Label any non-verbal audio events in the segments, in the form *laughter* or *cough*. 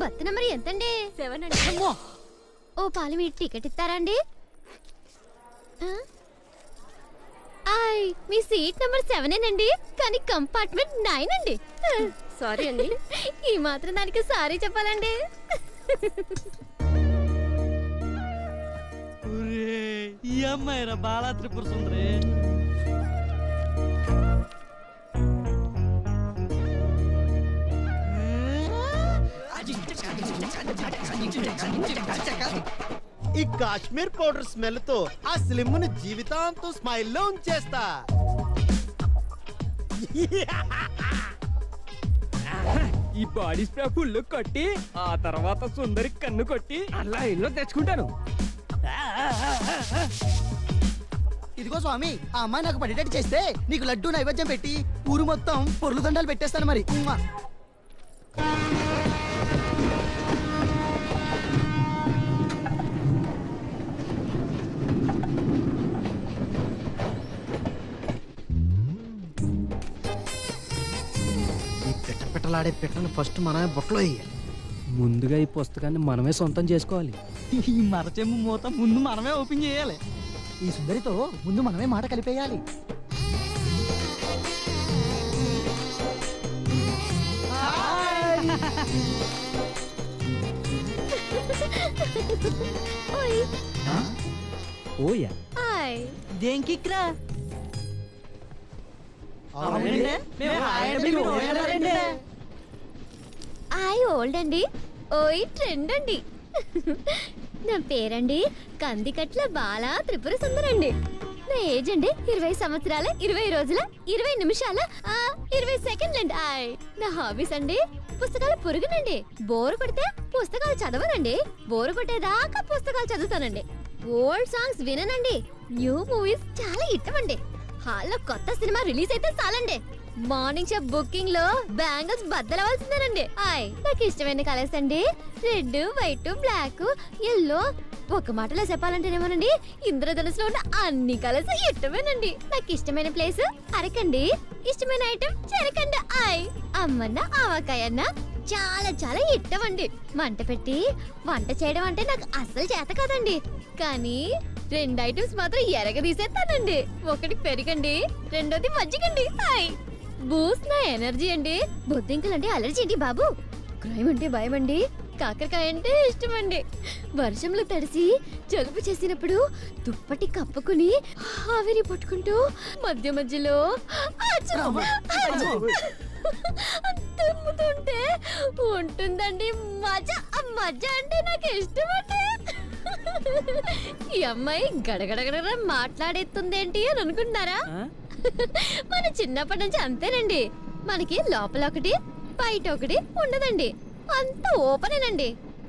బత్ number ఎంతండి? Seven అండి అమ్మో! ఓ పాలు మీరు టికెట్ ఇస్తారండి ఆ? ఆయ్ మీ సీట్ నెంబర్ సెవెనేనండి కానీ కంపార్ట్మెంట్ నైన్ అండి. సారీ అండి. ఈ మాత్రం దానికి సారీ చెప్పాలండి. ఈ అమ్మాయి రా బాలా త్రిపుర సుందరి. ఈ కాశ్మీర్ పౌడర్ స్మెల్తో ఆ స్లిమ్ని జీవితాంతం స్మైల్లో ఉంచేస్తా. ఈ బాడీ స్ప్రే ఫుల్ కొట్టి ఆ తర్వాత సుందరి కన్ను కొట్టి అలా ఇల్లు తెచ్చుకుంటాను. ఇదిగో స్వామి ఆ అమ్మాయి నాకు పడేటట్టు చేస్తే నీకు లడ్డు నైవేద్యం పెట్టి ఊరు మొత్తం పొర్లు దండాలు పెట్టేస్తాను మరి. పిట్టలాడే పిట్టను ఫస్ట్ మనమే బొట్టలో వేయాలి. ముందుగా ఈ పుస్తకాన్ని మనమే సొంతం చేసుకోవాలి. ఈ మరచెంబు మూత ముందు మనమే ఓపెన్ చేయాలి. ఈ సుందరితో ముందు మనమే మాట కలిపేయాలి. ఓయ్. దేనికి రా అవునండి మేము హాయ్ అంటే మీరు ఓయ్ అన్నారండి. ఐ ఓల్డ్ అండి ఓయ్ ట్రెండ్ అండి నా పేరండి కందికట్ల బాల త్రిపుర సుందరండి. నా ఏజ్ అండి ఇరవై సంవత్సరాల ఇరవై రోజుల ఇరవై నిమిషాల ఆ, ఇరవై సెకండ్లండి. ఆయ్ నా హాబీస్ అండి పుస్తకాలు పురుగునండి. బోరు కొడితే పుస్తకాలు చదవనండి. బోరు కొట్టేదాకా పుస్తకాలు చదువుతానండి. ఓల్డ్ సాంగ్స్ విననండి. న్యూ మూవీస్ చాలా ఇష్టమండి హాల్లో కొత్త సినిమా రిలీజ్ అయితే చాలండి. మార్నింగ్ షాప్ బుకింగ్లో బ్యాంగిల్స్ బద్దలవలసిందేనండి ఆయ్ నాకు ఇష్టమైన కలర్స్ అండి. Red white black yellow. ఒక మాటలో చెప్పాలంటేనేమోనండి ఇంద్రధనుసులో ఉన్న అన్ని కలర్స్ ఇష్టమేనండి నాకు ఇష్టమైన ప్లేస్ అరకండి. ఇష్టమైన ఐటమ్ చెరకండి. ఆయ్ అమ్మన్న ఆవకాయన్న చాలా చాలా ఇష్టం అండి మంట పెట్టి వంట చేయడం అంటే నాకు అస్సలు చేత కాదండి. కానీ రెండు ఐటమ్స్ మాత్రం ఎరగదీసేస్తానండి. ఒకటి పెరగండి రెండోది మజ్జిగండి. హాయ్. బూస్ట్ నా ఎనర్జీ అండి. బొద్దింకలు అంటే అలర్జీ అండి బాబు. క్రైమ్ అంటే భయం అండి కాకరకాయ అంటే ఇష్టం అండి వర్షంలో తడిసి జలుబు చేసినప్పుడు దుప్పటి కప్పుకుని ఆవిరి పట్టుకుంటూ మధ్య మధ్యలో. తుమ్ముతుంటే ఉంటుందండి. మజా మజా అంటే నాకు ఇష్టం అండి ఈ అమ్మాయి గడగడగడ మాట్లాడేస్తుందేంటి అని అనుకుంటున్నారా? మన చిన్నప్పటి నుంచి అంతేనండి. మనకి లోపల ఒకటి బయట ఒకటి ఉండదండి. అంత ఓపెనేనండి.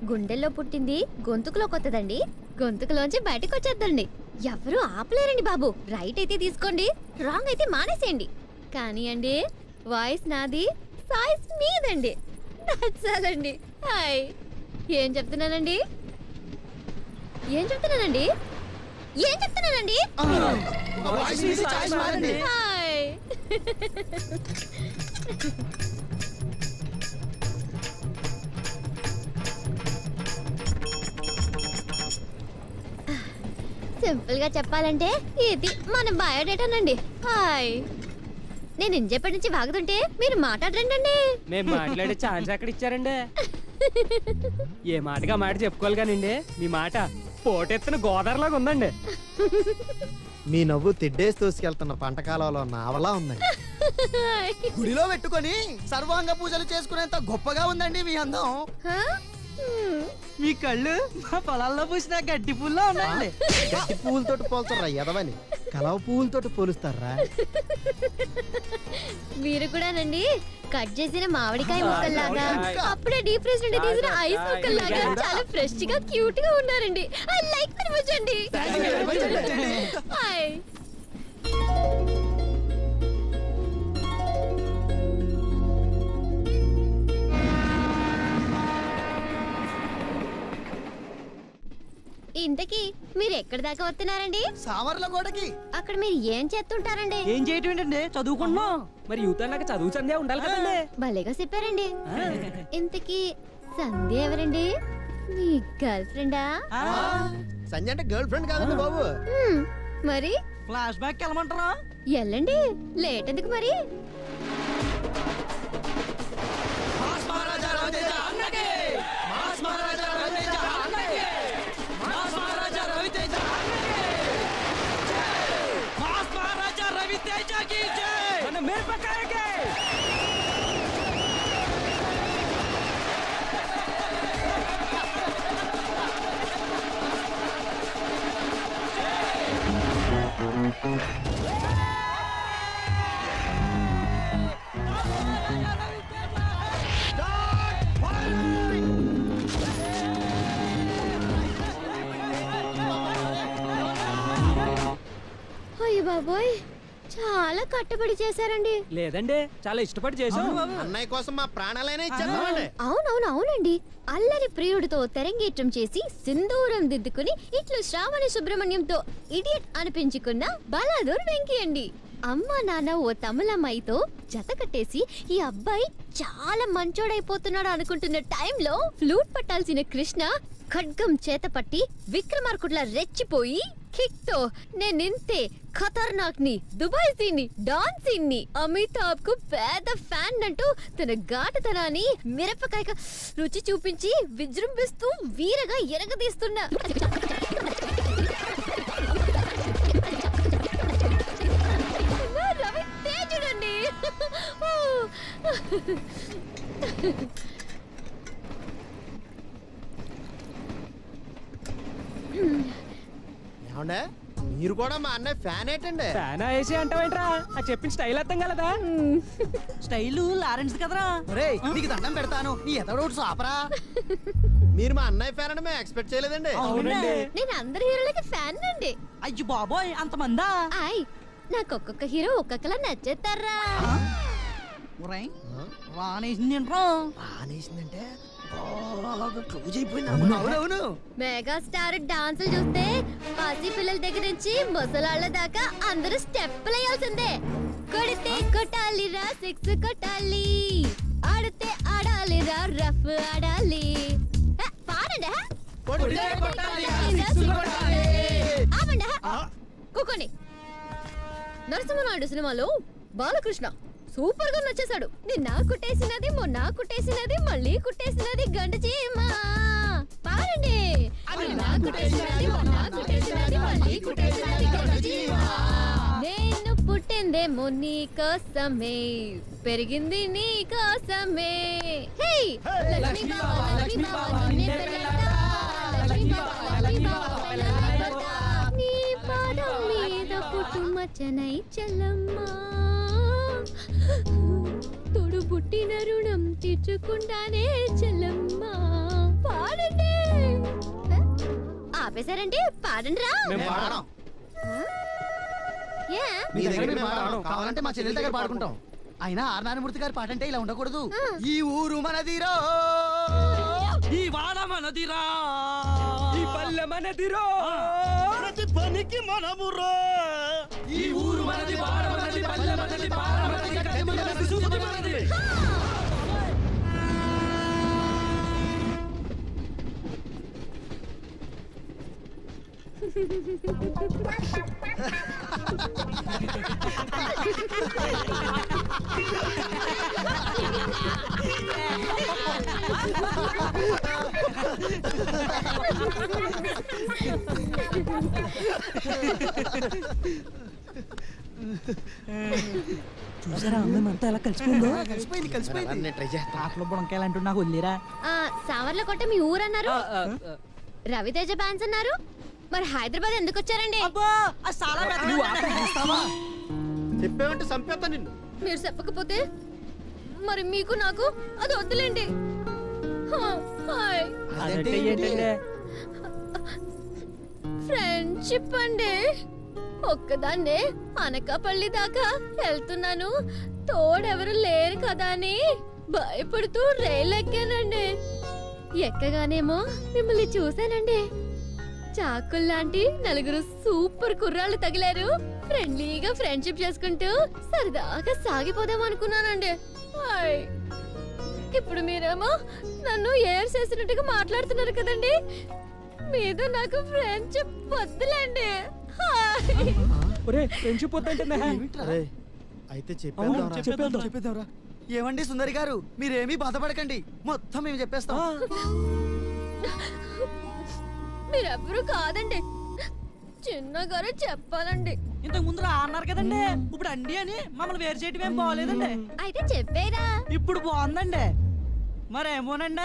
గుండెల్లో పుట్టింది గొంతుకులో కొత్తదండి. గొంతుకులోంచి బయటకు వచ్చేద్దండి. ఎవరు ఆపలేరండి బాబు. రైట్ అయితే తీసుకోండి రాంగ్ అయితే మానేసేయండి. కానీ అండి వాయిస్ నాది సాయిస్ మీదండి. నచ్చాలండి హాయ్. ఏం చెప్తున్నానండి? ఏం చెప్తున్నానండి? ఏం చెప్తున్నానండి. హాయ్. సింపుల్గా చెప్పాలంటే ఇది మన బయోడేటానండి. హాయ్. నేను ఇంజేపటి నుంచి వాగుతుంటే మీరు మాట్లాడరండి మేము మాట్లాడే ఛాన్స్ ఎక్కడ ఇచ్చారండి. ఏ మాటగా మాట చెప్పుకోవాలి కానండి? మీ మాట. పోటెత్తున గోదావరిలాగా ఉందండి. మీ నవ్వు తిడ్డేసి తోసుకెళ్తున్న పంట కాలంలో నావలా ఉందండి. *laughs* గుడిలో పెట్టుకొని సర్వాంగ పూజలు చేసుకునేంత గొప్పగా ఉందండి మీ అందం. మీ కళ్ళు మా పొలాల్లో పూసిన గడ్డి పుల్లో ఉన్నాయండి. గట్టి పువ్వులతోటి పోల్చరా ఎదవని కలవ పువ్వులతోటి పోలుస్తారా మీరు కూడానండి కట్ చేసిన మామిడికాయ ముక్కల్లాగా. అప్పుడే డీప్ ఫ్రిజ్ నుండి తీసిన ఐస్ ముక్కల్లాగా చాలా ఫ్రెష్గా క్యూట్గా ఉన్నారండి ఐ లైక్ వెరీ మచ్ అండి హాయ్ ఇంతకీ మీరు ఎక్కడి దాకా వస్తున్నారండి? సామర్ల గోడకి. అక్కడ మీరు ఏం చేస్తుంటారండి? ఏం చేయటం ఏంటండి చదువుకుంటున్నాం. మరి యూత్ అన్నాక చదువు చందే ఉండాలి కదండి. భలేగా చెప్పారండి. ఇంతకీ సంధ్య ఎవరండి? మీ గర్ల్ ఫ్రెండా? ఆ, సంజయ్ అంటే గర్ల్ ఫ్రెండ్ కాదండి బాబు. మరి? ఫ్లాష్ బ్యాక్ వెళ్ళమంటారా? ఎల్లండి లేట్ ఎందుకు మరి? బాబోయ్. చాలా కట్టుబడి చేశారండి. లేదండి చాలా ఇష్టపడి చేసాం అన్నయ్య కోసం మా ప్రాణాలైనా అవునవును అవునండి. అల్లరి ప్రియుడితో తెరంగేట్రం చేసి సింధూరం దిద్దుకుని ఇట్లు శ్రావణి సుబ్రహ్మణ్యంతో ఇడియట్ అనిపించుకున్న బలాదూర్ వెంకీ అండి. అమ్మ నాన్న ఓ తమిళమ్మాయితో జత కట్టేసి ఈ అబ్బాయి చాలా మంచోడైపోతున్నాడు అనుకుంటున్న టైంలో ఫ్లూట్ పట్టాల్సిన కృష్ణ ఖడ్గం చేత పట్టి విక్రమార్కుట్లా రెచ్చిపోయి కిక్తో నేనింతే ఖతర్నాక్ని దుబాయ్ సీన్ని డాన్ సీన్ని అమితాబ్కు పెద్ద ఫ్యాన్ అంటూ తన ఘాటుతనాన్ని మిరపకాయ రుచి చూపించి విజృంభిస్తూ వీరగా ఎరగదీస్తున్నా ఏమండే? మీరు కూడా మా అన్నయ్య ఫ్యాన్ ఏంటండి? ఫ్యాన్ వేసి అంటావేంట్రా? ఆ చెప్పిన స్టైల్ అర్థం కలదా? స్టైల్ లారెన్స్ కదరా. నీకు దండం పెడతాను. నీ ఎతడోడు సాపరా. మీరు మా అన్నయ్య ఫ్యాన్ అని మేము ఎక్స్పెక్ట్ చేయలేదండి. అవునండి. నేను అందరి హీరోలకి ఫ్యాన్ అండి. అయ్యి బాబోయ్ అంతమందా ఆయ్ నాకు ఒక్కొక్క హీరో ఒక్కొక్కలా నచ్చేస్తారా? ఒరేయ్ వానేసింది ఏంట్రా బానేసిందంటే బాగా క్లోజ్ అయిపోయింది అవునవును మెగాస్టార్ డాన్సులు చూస్తే పసి పిల్లల దగ్గర నుంచి ముసలాళ్ళ దాకా అందరూ స్టెప్పులు వేయాల్సిందే. కొడితే కొట్టాలిరా సిక్స్ కొట్టాలి. ఆడితే ఆడాలిరా రఫ్ ఆడాలి. పాడండి కొట్టాలి. ఆపండి. కూకోండి. నరసింహనాయుడు సినిమాలో బాలకృష్ణ సూపర్గా నచ్చేశాడు. నిన్న కుట్టేసినది మొన్న కుట్టేసినది మళ్ళీ కుట్టేసినది గంట చీమా. పాడండి నిన్న కుట్టేసినది మొన్న కుట్టేసినది మళ్ళీ కుట్టేసినది గంట చీమా. నేను పుట్టిందేమో నీ కోసమే పెరిగింది నీ కోసమే. హే లక్ష్మీ బావ లక్ష్మీ బావ నిన్నే. లక్ష్మీ బావ లక్ష్మీ బావ. నీ పాదం మీద పుట్టుమచ్చనై చెల్లమ్మా. తోడు పుట్టిన రుణం తీర్చుకుంటానే చెల్లమ్మా. పాడండి. ఆపేశారండి పాడండి రా. మీ దగ్గర మేము. కావాలంటే మా చెల్లెల దగ్గర పాడుకుంటాం. అయినా ఆర్ నారాయణమూర్తి గారి పాట అంటే ఇలా ఉండకూడదు. ఈ ఊరు మనదిరో. ఈ వాన మనదిరా. ఈ పల్లె మనదిరో. ప్రతి పనికి మనమురా. ఈ ఊరు మనది వాడ మనది పల్లె మనది పార మనది గడ్డి మనది సూది మనది చూసారా అందరం అంతా ఎలా కలిసిపోయిందో? కలిసిపోయింది కలిసిపోయింది. ట్రై చేస్తా. ఆకులు బుడంకాయలు అంటూ నాకు వదిలేరా? సావర్ల కొట్ట మీ ఊరన్నారు? రవితేజ ఫ్యాన్స్ అన్నారు? మరి హైదరాబాద్ ఎందుకు వచ్చారండి? చంపేస్తా నిన్ను. మీరు చెప్పకపోతే? మరి మీకు నాకు? అది వద్దులేండి. ఫ్రెండ్షిప్ అండి. ఒక్కదాన్నే అనకాపల్లి దాకా వెళ్తున్నాను. తోడెవరు లేరు కదా అని భయపడుతూ రైలు ఎక్కానండి ఎక్కగానేమో మిమ్మల్ని చూశానండి. చాకుల్లాంటి నలుగురు సూపర్ కుర్రాళ్ళు తగిలారు. ఫ్రెండ్లీగా ఫ్రెండ్షిప్ చేసుకుంటూ సరదాగా సాగిపోదాం అనుకున్నానండి. హాయ్. ఇప్పుడు మీరేమో నన్ను ఏర్ చేసినట్టుగా మాట్లాడుతున్నారు కదండి. మీద నాకు ఫ్రెండ్షిప్ వద్దులేండి. ఒరే ఫ్రెండ్షిప్ వద్దంటే ఏమిట్రా? అరే అయితే చెప్పేద్దాం చెప్పేద్దాం. చెప్పేద్దాంరా. ఏమండి సుందరి గారు? మీరేమీ బాధపడకండి. మొత్తం మేము చెప్పేస్తాం. మీరెవ్వరూ కాదండి. చిన్నగారు చెప్పాలండి. ఇంతకు ముందు రా అన్నారు కదండి. ఇప్పుడు అండి అని మమ్మల్ని వేరు చేయటం ఏం బాగోలేదండి అయితే చెప్పేరా. ఇప్పుడు బాగుందండి. మరేమోనండి?